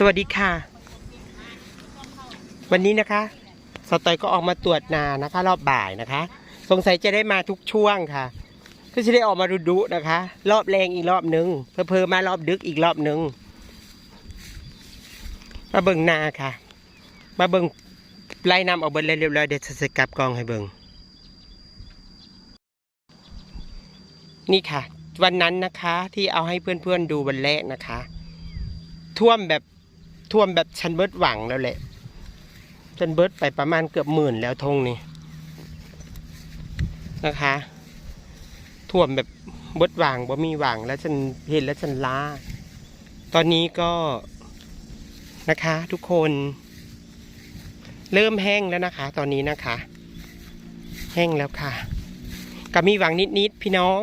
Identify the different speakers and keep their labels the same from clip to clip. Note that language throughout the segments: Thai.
Speaker 1: สวัสดีค่ะ วันนี้นะคะ สตอยก็ออกมาตรวจนานะคะ รอบบ่ายนะคะ สงสัยจะได้มาทุกช่วงค่ะ ก็จะได้ออกมาดูดุๆนะคะ รอบแรงอีกรอบนึงเพอๆมารอบดึกอีกรอบนึงมาเบิ่งนาค่ะ มาเบิ่งไล่นำออกเบิ่งเรียบร้อยเดี๋ยวจะกลับกองให้เบิ่งนี่ค่ะ วันนั้นนะคะที่เอาให้เพื่อนๆดูวันแรกนะคะ ท่วมแบบ ท่วมแบบชันเบิดหวังแล้วแหละชันเบิดไปประมาณเกือบหมื่นแล้วทงนี่นะคะ ท่วมแบบเบิดหวังบ่มีหวังแล้วฉันเห็นแล้วฉันล้า ตอนนี้ก็นะคะทุกคน เริ่มแห้งแล้วนะคะ ตอนนี้นะคะ แห้งแล้วค่ะก็มีหวังนิดๆพี่น้อง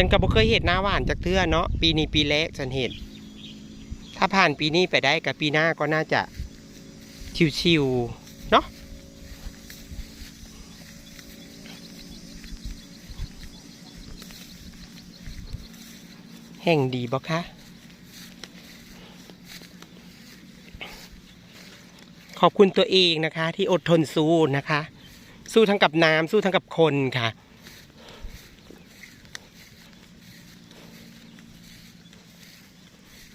Speaker 1: ฉันก็บ่เคยเห็นหน้าหวานจากเทื่อเนาะปีนี้ปีแรกฉันเห็นถ้าผ่านปีนี้ไปได้กับปีหน้าก็น่าจะชิวๆเนาะแห่งดีบ่คะขอบคุณตัวเองนะคะ ที่อดทนสู้นะคะ สู้ทั้งกับน้ำสู้ทั้งกับคนค่ะ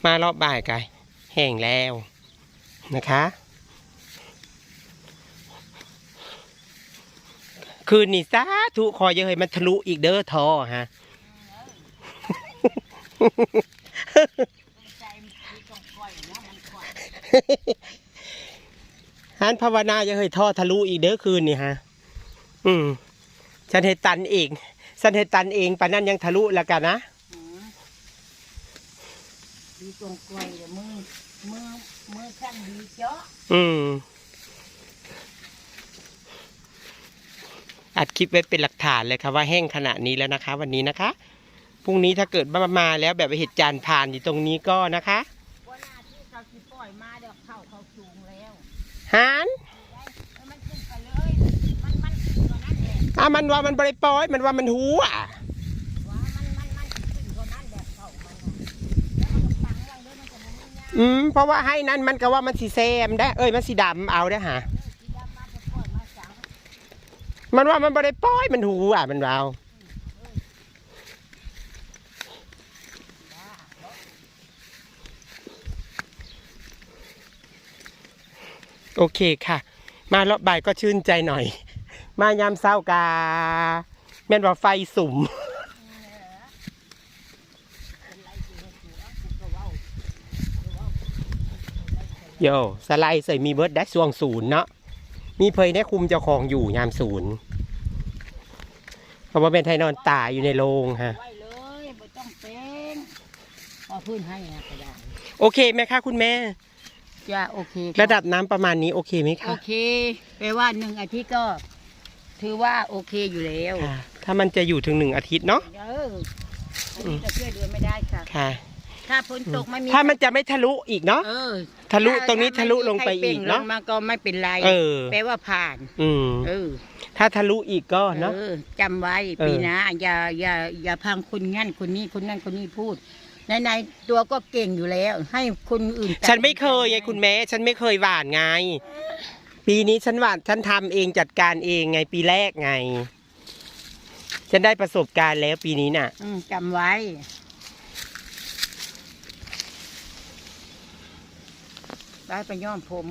Speaker 1: มารอบบ่ายกันแห้งแล้วนะคะ คืนนี้สาธุคอยเยอะให้มันทะลุอีกเด้อทอฮะฮันภาวนาจะให้ท่อทะลุอีกเด้อคืนนี่ฮะ อืมฉันให้ตันเองฉันให้ตันเองปานนั้นยังทะลุแล้วกันนะ
Speaker 2: ดีตรงกล้วยเดี๋ยวมือมือมือข้างดีเจาะ
Speaker 1: อืมอัดคลิปไว้เป็นหลักฐานเลยค่ะว่าแห้งขนาดนี้แล้วนะคะ วันนี้นะคะพรุ่งนี้ถ้าเกิดมามาแล้วแบบเหตุการณ์ผ่านอยู่ตรงนี้ก็นะคะ
Speaker 2: ว่าหน้าที่เขาสิปล่อยมาเดี๋ยวเข้าเขาสูงแล้ว
Speaker 1: ฮาน
Speaker 2: ได้เออมันขึ้นไปเลยมันมันขึ้นกว่านั้นแหละ
Speaker 1: อะมันว่ามันบริปอย มันว่ามันหัว
Speaker 2: ว่
Speaker 1: อืมเพราะว่าให้นั้นมันก็ว่ามันสีแซมได้ เอ้ยมันสีดำเอาได้อฮะ
Speaker 2: ที่ดำมาจะปล่อยมาสัง
Speaker 1: มันว่ามันบริป้อยมันหัวมันเราโอเคค่ะ มารอบบ่ายก็ชื่นใจหน่อย มายามเศร้ากาแม่นว่าไฟสุ่ม โยสไลด์ใส่มีเบิร์ดได้ช่วงศูนย์เนาะมีเพยได้คุมเจ้าของอยู่ยามศูนย์เพราะว่าเป็นไทยนอนตายอยู่ในโรงฮะ
Speaker 2: ไว้เลยไม่ต้องเป็นพอพื้นให้นะก็ได้
Speaker 1: โอเคไหมคะคุณแม่
Speaker 2: จ้าโอเคค่
Speaker 1: ระดับน้ำประมาณนี้โอเคไหม
Speaker 2: โอ
Speaker 1: คะ
Speaker 2: เคแปลว่าหนึ่งอาทิตย์ก็ ถือว่าโอเคอยู่แล้ว
Speaker 1: ค่ะถ้ามันจะอยู่ถึงหนึ่งอาทิตย์เนาะ
Speaker 2: เอออันนี้จะช่วยเหลือไม่ได้ค่ะ
Speaker 1: ค่ะ
Speaker 2: ถ้าฝนตกไม่มี
Speaker 1: ถ้ามันจะไม่ทะลุอีกเนาะ
Speaker 2: เออ
Speaker 1: ทะลุ
Speaker 2: ถ้า
Speaker 1: ตรงนี้
Speaker 2: ถ้
Speaker 1: ทะลุลงไปอีกเนาะ
Speaker 2: ใครป่งลงมาก็ไม่เป็นไร
Speaker 1: เออ
Speaker 2: แปลว่าผ่าน
Speaker 1: อืม
Speaker 2: เออ
Speaker 1: ถ้าทะลุอีกก็เนาะ
Speaker 2: เออจำไว้
Speaker 1: เออ
Speaker 2: ปีหนะอย่าอย่าอย่าพังคนงั้นคนนี้คนนั่นคนนี้พูดในในๆตัวก็เก่งอยู่แล้ว ให้คนอื่นตัด
Speaker 1: ฉันไม่เคยไงคุณแม่ ฉันไม่เคยหวานไง ปีนี้ฉันหวานฉันทำเองจัดการเองไงปีแรกไง ฉันได้ประสบการณ์แล้วปีนี้น่ะ
Speaker 2: อืมจำไว้ ได้ไปย้อมผม